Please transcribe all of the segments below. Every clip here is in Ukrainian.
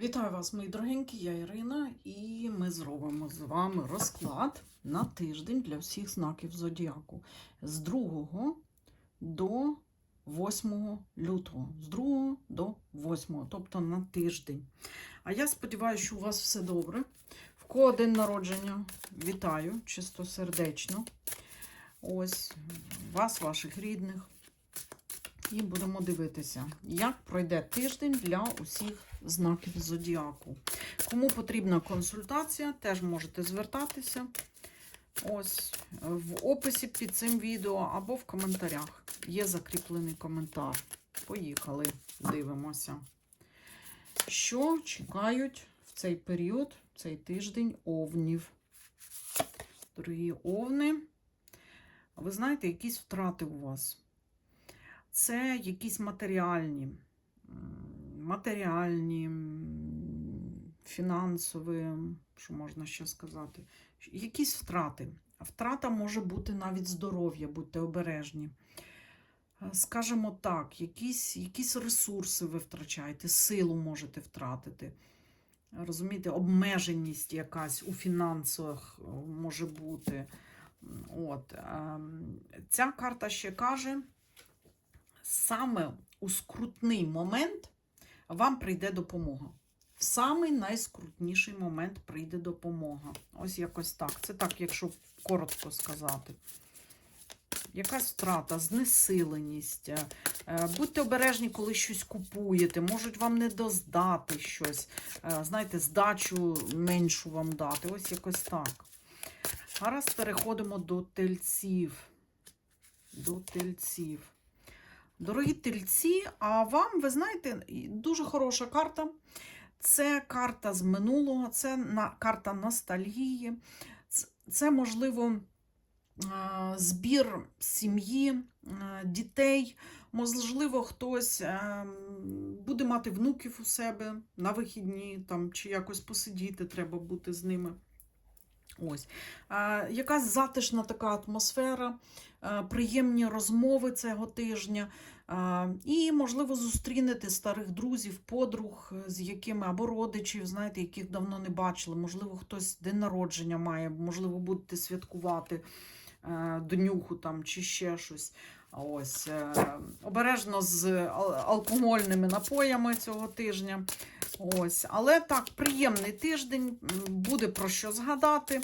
Вітаю вас, мої дорогенькі, я Ірина, і ми зробимо з вами розклад на тиждень для всіх знаків зодіаку з 2 до 8 лютого. З 2 до 8, тобто на тиждень. А я сподіваюся, що у вас все добре. В кого день народження вітаю чистосердечно. Ось вас, ваших рідних. І будемо дивитися, як пройде тиждень для усіх знаків зодіаку. Кому потрібна консультація, теж можете звертатися. Ось в описі під цим відео або в коментарях. Є закріплений коментар. Поїхали, дивимося. Що чекають в цей період, в цей тиждень овнів? Дорогі овни, ви знаєте, якісь втрати у вас це якісь матеріальні, матеріальні, фінансові, що можна ще сказати, якісь втрати. Втрата може бути навіть здоров'я, будьте обережні. Е, Скажімо так, якісь, якісь ресурси ви втрачаєте, силу можете втратити. Розумієте, обмеженість якась у фінансах е, може бути. От. ем, Ця карта ще каже, саме у скрутний момент вам прийде допомога. В самий найскрутніший момент прийде допомога. Ось якось так. Це так, якщо коротко сказати. Якась втрата, знесиленість. Е, е, Будьте обережні, коли щось купуєте. Можуть вам не доздати щось. Е, Знаєте, здачу меншу вам дати. Ось якось так. Гаразд переходимо до тельців. До тельців. Дорогі тельці, а вам, ви знаєте, дуже хороша карта. Це карта з минулого, це на, карта ностальгії. Це, можливо, збір сім'ї, дітей. Можливо, хтось е, буде мати внуків у себе на вихідні, там, чи якось посидіти, треба бути з ними. Ось. Якась затишна така атмосфера, приємні розмови цього тижня. Е, І, можливо, зустрінете старих друзів, подруг, е, з якими або родичів, знаєте, яких давно не бачили. Можливо, хтось день народження має, можливо, будете святкувати е, днюху там чи ще щось. Ось. е, Обережно з алкогольними напоями цього тижня. Ось. Але так, приємний тиждень, буде про що згадати,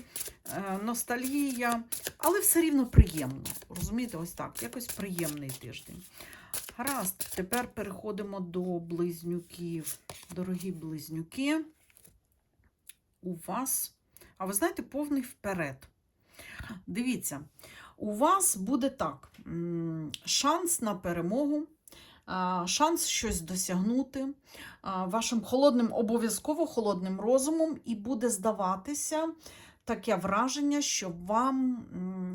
е, ностальгія, але все рівно приємно. Розумієте, ось так, якось приємний тиждень. Гаразд, тепер переходимо до близнюків. Дорогі близнюки, у вас, а ви знаєте, повний вперед. Дивіться, у вас буде так: шанс на перемогу, шанс щось досягнути вашим холодним, обов'язково холодним розумом, і буде здаватися таке враження, що вам,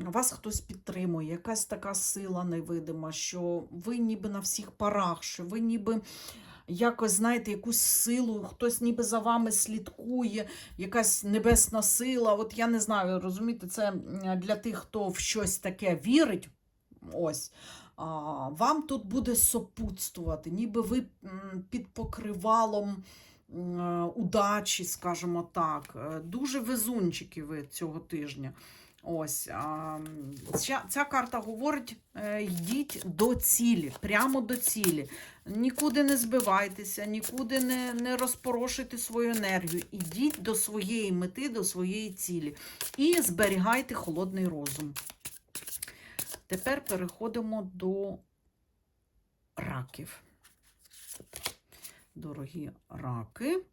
вас хтось підтримує, якась така сила невидима, що ви ніби на всіх парах, що ви ніби. Якось, знаєте, якусь силу, хтось ніби за вами слідкує, якась небесна сила. От я не знаю, розумієте, це для тих, хто в щось таке вірить. Ось. Вам тут буде сопутствувати, ніби ви під покривалом е, удачі, скажімо так. Е, Дуже везунчики ви цього тижня. Ось ця, ця карта говорить: е, йдіть до цілі, прямо до цілі. Нікуди не збивайтеся, нікуди не, не розпорошуйте свою енергію. Ідіть до своєї мети, до своєї цілі. І зберігайте холодний розум. Тепер переходимо до раків. Дорогі раки.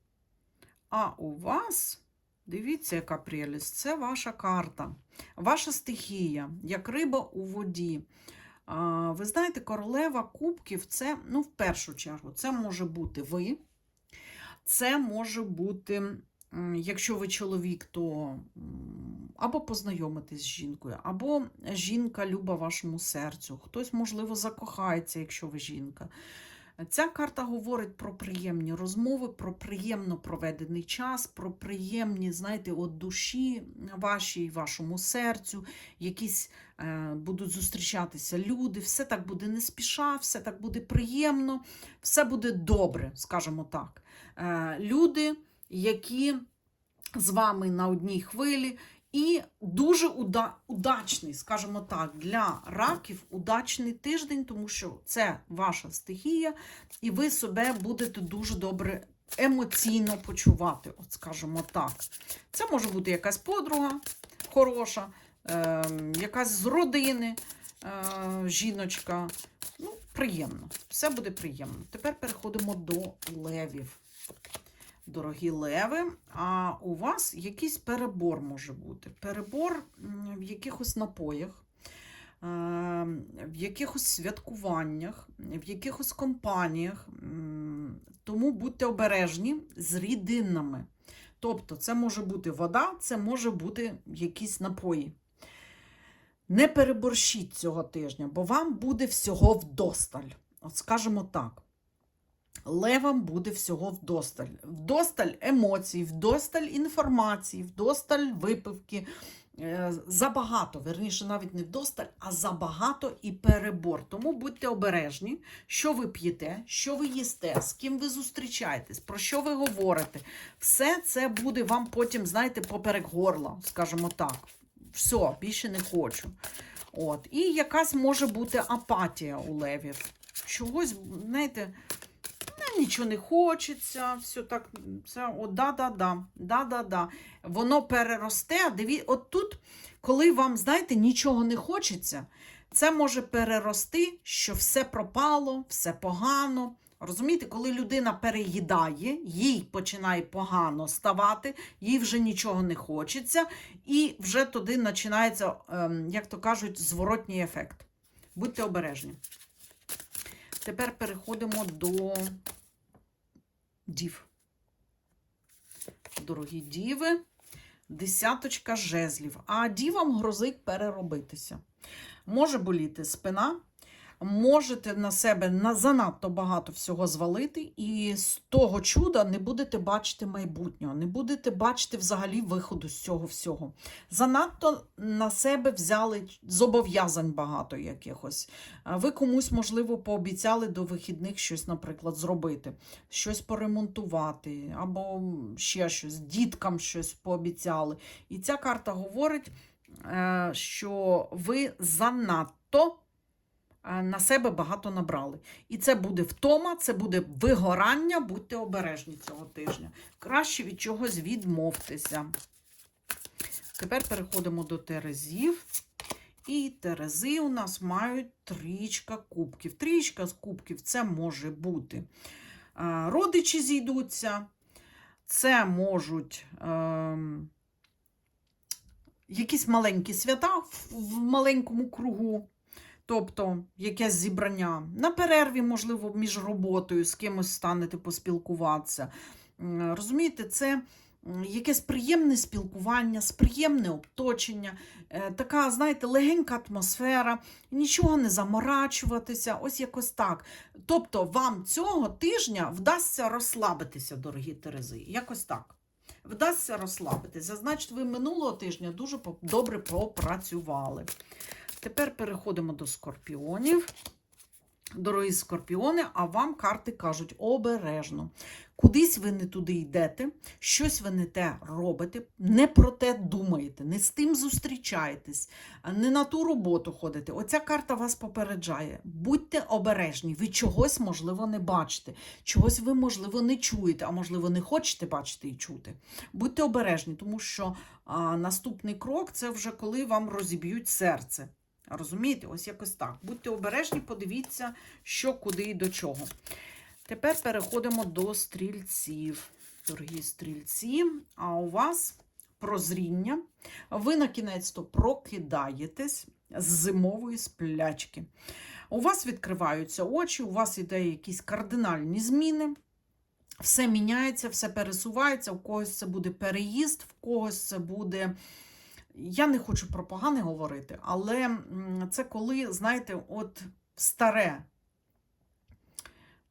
А у вас, дивіться, яка прелість, це ваша карта, ваша стихія, як риба у воді. Ви знаєте, королева кубків це, ну, в першу чергу, це може бути ви. Це може бути, якщо ви чоловік, то або познайомитись з жінкою, або жінка люба вашому серцю. Хтось, можливо, закохається, якщо ви жінка. Ця карта говорить про приємні розмови, про приємно проведений час, про приємні, знаєте, от душі вашій, вашому серцю, якісь е, будуть зустрічатися люди, все так буде не спіша, все так буде приємно, все буде добре, скажімо так. е, люди, які з вами на одній хвилі. І дуже уда- удачний, скажімо так, для раків удачний тиждень, тому що це ваша стихія, і ви себе будете дуже добре емоційно почувати, от скажімо так. Це може бути якась подруга хороша, е, якась з родини е, жіночка. Ну, приємно. Все буде приємно. Тепер переходимо до левів. Дорогі леви, а у вас якийсь перебор може бути. Перебор в якихось напоях, е, в якихось святкуваннях, в якихось компаніях. Тому будьте обережні з рідинами. Тобто, це може бути вода, це може бути якісь напої. Не переборщіть цього тижня, бо вам буде всього вдосталь. От скажемо так. Левам буде всього вдосталь. Вдосталь емоцій, вдосталь інформації, вдосталь випивки. Е, Забагато, верніше, навіть не вдосталь, а забагато і перебор. Тому будьте обережні, що ви п'єте, що ви їсте, з ким ви зустрічаєтесь, про що ви говорите. Все це буде вам потім, знаєте, поперек горла, скажімо так. Все, більше не хочу. От. І якась може бути апатія у левів. Чогось, знаєте, нічого не хочеться, все так, це о, да-да-да, да-да-да. Воно переросте. Диві, от тут, коли вам, знаєте, нічого не хочеться, це може перерости, що все пропало, все погано. Розумієте, коли людина переїдає, їй починає погано ставати, їй вже нічого не хочеться, і вже туди починається, ем, як то кажуть, зворотній ефект. Будьте обережні. Тепер переходимо до дів. Дорогі діви, десяточка жезлів. А дівам грозить переробитися. Може боліти спина, можете на себе на занадто багато всього звалити, і з того чуда не будете бачити майбутнього, не будете бачити взагалі виходу з цього всього. Занадто на себе взяли зобов'язань багато якихось. Ви комусь, можливо, пообіцяли до вихідних щось, наприклад, зробити, щось поремонтувати, або ще щось, діткам щось пообіцяли. І ця карта говорить, е, що ви занадто на себе багато набрали. І це буде втома, це буде вигорання, будьте обережні цього тижня. Краще від чогось відмовтеся. Тепер переходимо до Терезів. І Терези у нас мають трічка кубків. Трічка з кубків це може бути е, родичі зійдуться, це можуть ем, якісь маленькі свята в маленькому кругу. Тобто якесь зібрання на перерві, можливо, між роботою з кимось станете поспілкуватися. Розумієте, це якесь приємне спілкування, приємне оточення, е, така, знаєте, легенька атмосфера, нічого не заморачуватися, ось якось так. Тобто, вам цього тижня вдасться розслабитися, дорогі Терези. Якось так. Вдасться розслабитися. Значить, ви минулого тижня дуже добре попрацювали. Тепер переходимо до скорпіонів. Дорогі скорпіони, а вам карти кажуть обережно. Кудись ви не туди йдете, щось ви не те робите, не про те думаєте, не з тим зустрічаєтесь, не на ту роботу ходите. Оця карта вас попереджає. Будьте обережні, ви чогось, можливо, не бачите, чогось ви, можливо, не чуєте, а можливо, не хочете бачити і чути. Будьте обережні, тому що а, наступний крок це вже коли вам розіб'ють серце. Розумієте, ось якось так. Будьте обережні, подивіться, що, куди і до чого. Тепер переходимо до стрільців. Дорогі стрільці, а у вас прозріння. Ви на кінець то прокидаєтесь з зимової сплячки. У вас відкриваються очі, у вас іде якісь кардинальні зміни. Все міняється, все пересувається, у когось це буде переїзд, в когось це буде. Я не хочу про погане говорити, але це коли, знаєте, от старе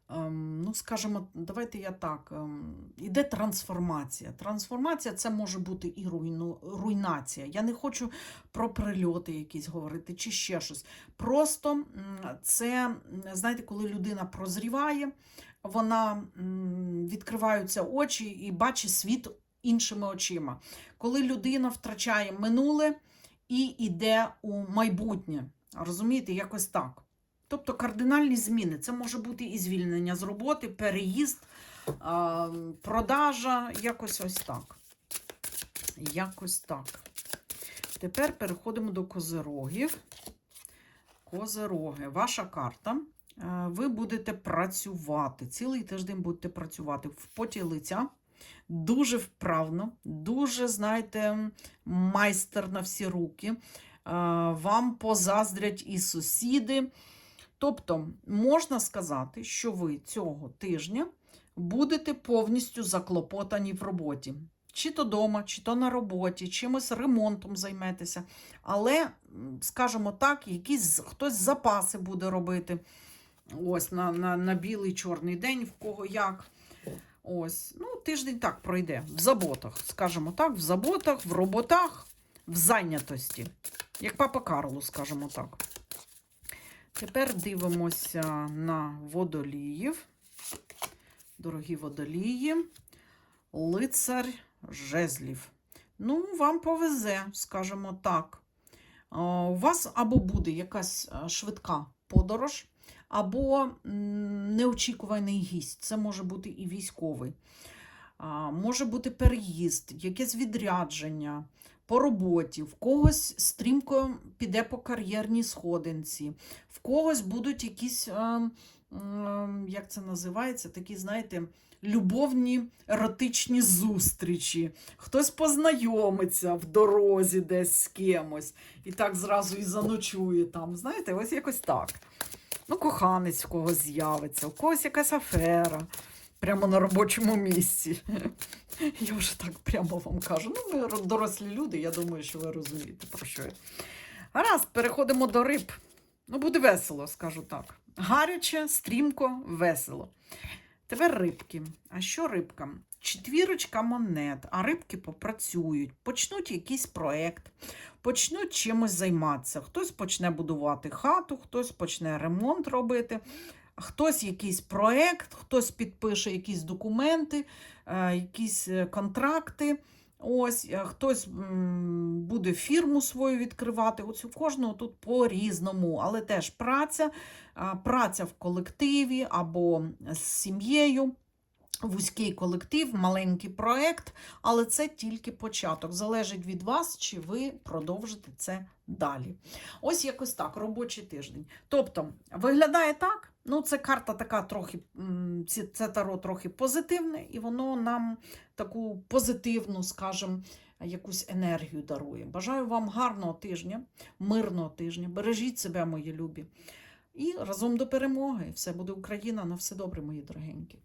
ем, ну, скажімо, давайте я так, ем, іде трансформація. Трансформація це може бути і руйну, руйнація. Я не хочу про прильоти якісь говорити чи ще щось. Просто це, знаєте, коли людина прозріває, вона відкриваються очі і бачить світ іншими очима. Коли людина втрачає минуле і йде у майбутнє. Розумієте, якось так. Тобто кардинальні зміни. Це може бути і звільнення з роботи, переїзд, продажа, якось ось так. Якось так. Тепер переходимо до козирогів. Козироги, ваша карта. Е, Ви будете працювати. Цілий тиждень будете працювати в поті лиця. Дуже вправно, дуже, знаєте, майстер на всі руки. Вам позаздрять і сусіди. Тобто, можна сказати, що ви цього тижня будете повністю заклопотані в роботі. Чи то вдома, чи то на роботі, чимось ремонтом займетеся. Але, скажімо так, якісь хтось запаси буде робити. Ось на, на, на білий чорний день, в кого як. Ось, ну, тиждень так пройде. В заботах, скажімо так, в заботах, в роботах, в зайнятості. Як папа Карло, скажімо так. Тепер дивимося на водоліїв. Дорогі водолії, лицар жезлів. Ну, вам повезе, скажімо так. У вас або буде якась е, швидка подорож, або неочікуваний гість. Це може бути і військовий. Може бути переїзд, якесь відрядження по роботі, в когось стрімко піде по кар'єрній сходинці, в когось будуть якісь, як це називається, такі, знаєте, любовні еротичні зустрічі. Хтось познайомиться в дорозі десь з кимось і так зразу і заночує там. Знаєте, ось якось так. Ну, коханець в когось з'явиться, у когось якась афера прямо на робочому місці. Я вже так прямо вам кажу. Ну, ви дорослі люди, я думаю, що ви розумієте, про що я. Гаразд, переходимо до риб. Ну, буде весело, скажу так. Гаряче, стрімко, весело. Тепер рибки. А що рибкам? Четвірочка монет, а рибки попрацюють, почнуть якийсь проект, почнуть чимось займатися. Хтось почне будувати хату, хтось почне ремонт робити, хтось якийсь проект, хтось підпише якісь документи, е, якісь е, контракти. Ось, е, хтось буде фірму свою відкривати. Ось у кожного тут по-різному, але теж праця, праця в колективі або з сім'єю. Вузький колектив, маленький проект, але це тільки початок. Залежить від вас, чи ви продовжите це далі. Ось якось так, робочий тиждень. Тобто, виглядає так. Ну, це карта така трохи, це таро трохи позитивне, і воно нам таку позитивну, скажімо, якусь енергію дарує. Бажаю вам гарного тижня, мирного тижня. Бережіть себе, мої любі. І разом до перемоги. Все буде Україна. На все добре, мої дорогенькі.